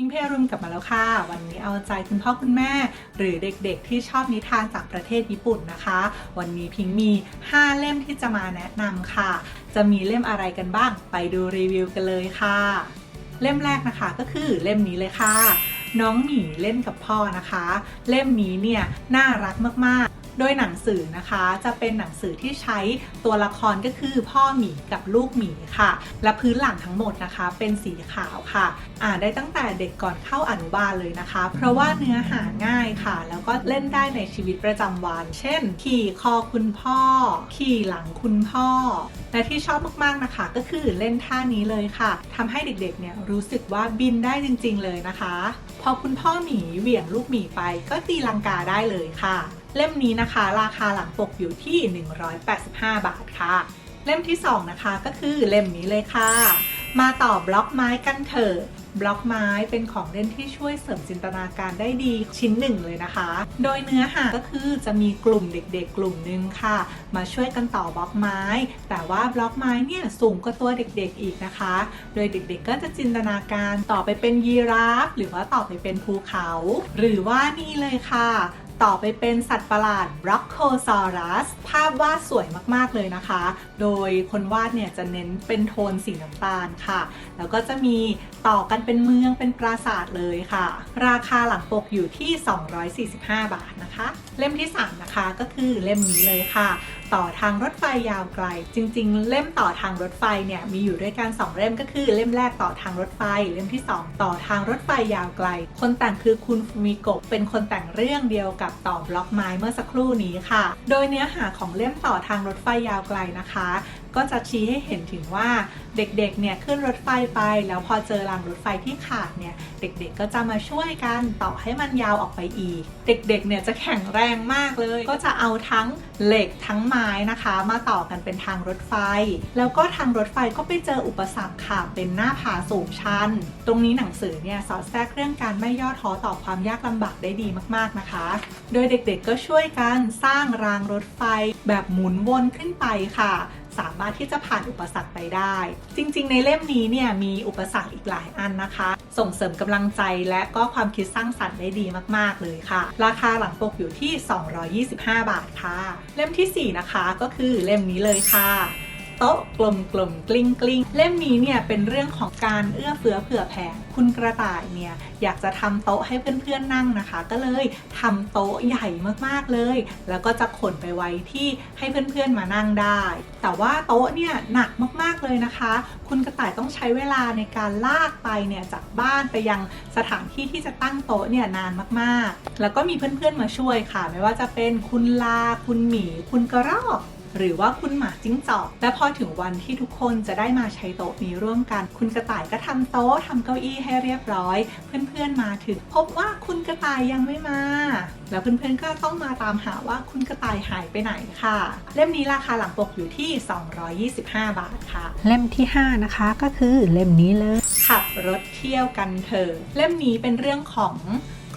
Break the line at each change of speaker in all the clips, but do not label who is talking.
พิงเพรุมกลับมาแล้วค่ะ วันนี้เอาใจคุณพ่อคุณแม่ หรือเด็กๆที่ชอบนิทานจากประเทศญี่ปุ่นนะคะ วันนี้พิงมี 5 เล่มที่จะมาแนะนำค่ะ จะมีเล่มอะไรกันบ้างไปดูรีวิวกันเลยค่ะ เล่มแรกนะคะก็คือเล่มนี้เลยค่ะ น้องหมีเล่นกับพ่อนะคะ เล่มนี้เนี่ยน่ารักมากๆ โดยหนังสือนะคะจะเป็นหนังสือที่ใช้ตัวละครก็คือพ่อหมีกับลูกหมีค่ะ และพื้นหลังทั้งหมดนะคะ เป็นสีขาวค่ะ อ่านได้ตั้งแต่เด็กก่อนเข้าอนุบาลเลยนะคะ เพราะว่าเนื้อหาง่ายค่ะ แล้วก็เล่นได้ในชีวิตประจำวัน เช่น ขี่คอคุณพ่อ ขี่หลังคุณพ่อ และที่ชอบมากๆนะคะ ก็คือเล่นท่านี้เลยค่ะทำให้เด็กๆเนี่ยรู้สึกว่าบินได้จริง ๆ เลยนะคะ พอคุณพ่อหมีเหวี่ยงลูกหมีไปก็ตีลังกาได้เลยค่ะเล่มนี้นะคะ ราคาหลังปกอยู่ที่ 185 บาทค่ะ เล่มที่ 2 นะคะก็คือเล่มนี้เลยค่ะ มาต่อบล็อกไม้กันเถอะบล็อกไม้เป็นของเล่นที่ช่วยเสริมจินตนาการได้ดีชิ้นหนึ่งเลยนะคะ โดยเนื้อหาก็คือจะมีกลุ่มเด็กๆ กลุ่มหนึ่งค่ะ มาช่วยกันต่อบล็อกไม้ แต่ว่าบล็อกไม้เนี่ยสูงกว่าตัวเด็กๆอีกนะคะ โดยเด็กๆ ก็จะจินตนาการต่อไปเป็นยีราฟ หรือว่าต่อไปเป็นภูเขา หรือว่านี่เลยค่ะ ต่อไปเป็นสัตว์ประหลาดบล็อกโคซอรัสภาพวาดสวยมากๆเลยนะคะ โดยคนวาดเนี่ยจะเน้นเป็นโทนสีน้ำตาลค่ะ แล้วก็จะมีต่อกันเป็นเมืองเป็นปราสาทเลยค่ะ ราคาหลังปกอยู่ที่ 245 บาทนะคะ เล่มที่ 3 นะคะก็คือเล่มนี้เลยค่ะ ต่อทางรถไฟยาวไกล จริง ๆ เล่มต่อทางรถไฟเนี่ยมีอยู่ด้วยกัน2เล่มก็คือเล่มแรกต่อทางรถไฟ เล่มที่ 2 ต่อทางรถไฟยาวไกล คนแต่งคือคุณฟูมิโกะเป็นคนแต่งเรื่องเดียวกับต่อบล็อกไม้เมื่อสักครู่นี้ค่ะ โดยเนื้อหาของเล่มต่อทางรถไฟยาวไกลนะคะก็จะชี้ให้เห็นถึงว่าเด็กๆ เนี่ยขึ้นรถไฟไป แล้วพอเจอรางรถไฟที่ขาดเนี่ยเด็กๆ ก็จะมาช่วยกันต่อให้มันยาวออกไปอีก เด็กๆ เนี่ยจะแข็งแรงมากเลย ก็จะเอาทั้งเหล็กทั้งไม้นะคะ มาต่อกันเป็นทางรถไฟ แล้วก็ทางรถไฟก็ไปเจออุปสรรคค่ะเป็นหน้าผาสูงชัน ตรงนี้หนังสือเนี่ยสอดแทรกเรื่องการไม่ย่อท้อต่อความยากลำบากได้ดีมากๆนะคะ โดยเด็กๆ ก็ช่วยกันสร้างรางรถไฟแบบหมุนวนขึ้นไปค่ะ สามารถที่จะผ่านอุปสรรคไปได้ จริง ๆ ในเล่มนี้เนี่ยมีอุปสรรคอีกหลายอันนะคะ ส่งเสริมกำลังใจและก็ความคิดสร้างสรรค์ได้ดีมาก ๆ เลยค่ะ ราคาหลังปกอยู่ที่ 225 บาทค่ะ เล่มทีสี่4 นะคะก็คือเล่มนี้เลยค่ะ โต๊ะกลมกลมกลิ้งกลิ้งเล่มนี้เนี่ยเป็นเรื่องของการเอื้อเฟื้อเผื่อแผ่คุณกระต่ายเนี่ยอยากจะทำโต๊ะให้เพื่อนๆนั่งนะคะ ก็เลยทำโต๊ะใหญ่มากๆเลย แล้วก็จะขนไปไว้ที่ให้เพื่อนๆมานั่งได้ แต่ว่าโต๊ะเนี่ยหนักมากๆเลยนะคะ คุณกระต่ายต้องใช้เวลาในการลากไปเนี่ยจากบ้านไปยังสถานที่ที่จะตั้งโต๊ะเนี่ยนานมากๆ แล้วก็มีเพื่อนๆมาช่วยค่ะ ไม่ว่าจะเป็นคุณลาคุณหมีคุณกระรอก หรือว่าคุณหมาจิ้งจอก และพอถึงวันที่ทุกคนจะได้มาใช้โต๊ะนี้ร่วมกัน คุณกระต่ายก็ทำโต๊ะทำเก้าอี้ให้เรียบร้อย เพื่อนๆมาถึงพบว่าคุณกระต่ายยังไม่มา แล้วเพื่อนๆก็ต้องมาตามหาว่าคุณกระต่ายหายไปไหนค่ะ เล่มนี้ราคาหลังปกอยู่ที่ 225 บาทค่ะ
เล่มที่ 5 นะคะก็คือเล่มนี้เลย
ขับรถเที่ยวกันเถอะเล่มนี้เป็นเรื่องของ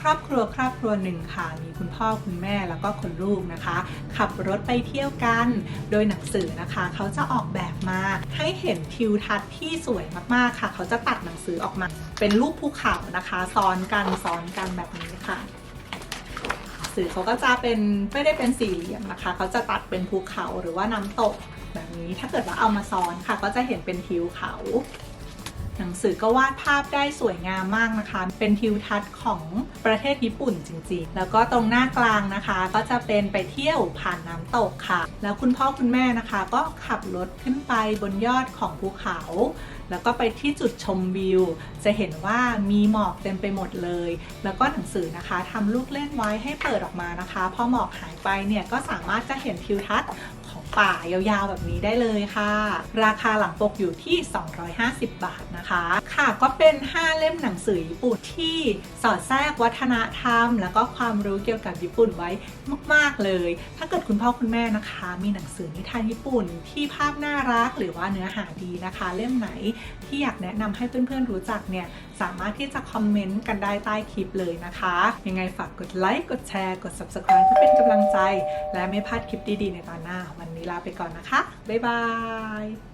ครอบครัวครอบครัวหนึ่งค่ะ มีคุณพ่อคุณแม่แล้วก็คุณลูกนะคะ ขับรถไปเที่ยวกัน โดยหนังสือนะคะ เขาจะออกแบบมาให้เห็นทิวทัศน์ที่สวยมากๆค่ะ เขาจะตัดหนังสือออกมา เป็นรูปภูเขานะคะ ซ้อนกันซ้อนกันแบบนี้ค่ะสื่อเขาก็จะเป็นไม่ได้เป็นสี่เหลี่ยมนะคะ เขาจะตัดเป็นภูเขาหรือว่าน้ำตกแบบนี้ถ้าเกิดว่าเอามาซ้อนค่ะ ก็จะเห็นเป็นทิวเขา หนังสือก็วาดภาพได้สวยงามมากนะคะ เป็นทิวทัศน์ของประเทศญี่ปุ่นจริงๆ แล้วก็ตรงหน้ากลางนะคะ ก็จะเป็นไปเที่ยวผ่านน้ำตกค่ะ แล้วคุณพ่อคุณแม่นะคะ ก็ขับรถขึ้นไปบนยอดของภูเขา แล้วก็ไปที่จุดชมวิว จะเห็นว่ามีหมอกเต็มไปหมดเลย แล้วก็หนังสือนะคะทำลูกเล่นไว้ให้เปิดออกมานะคะ พอหมอกหายไปเนี่ยก็สามารถจะเห็นทิวทัศน์ ป่ายาวๆแบบนี้ได้เลยค่ะ ราคาหลังปกอยู่ที่ 250 บาทนะคะ ค่ะก็เป็น 5 เล่มหนังสือญี่ปุ่นที่สอดแทรกวัฒนธรรม แล้วก็ความรู้เกี่ยวกับญี่ปุ่นไว้มาก ๆเลย ถ้าเกิดคุณพ่อคุณแม่นะคะ มีหนังสือนิทานญี่ปุ่น ที่ภาพน่ารักหรือว่าเนื้อหาดีนะคะ เล่มไหนที่อยากแนะนำให้เพื่อนๆรู้จักเนี่ยสามารถที่จะคอมเมนต์กันได้ใต้คลิปเลยนะคะ ยังไงฝากกดไลค์กดแชร์กด subscribe เพื่อเป็นกำลังใจ และไม่พลาดคลิปดีๆในตอนหน้าวันนี้นี้ลาไปก่อนนะคะ บ๊ายบาย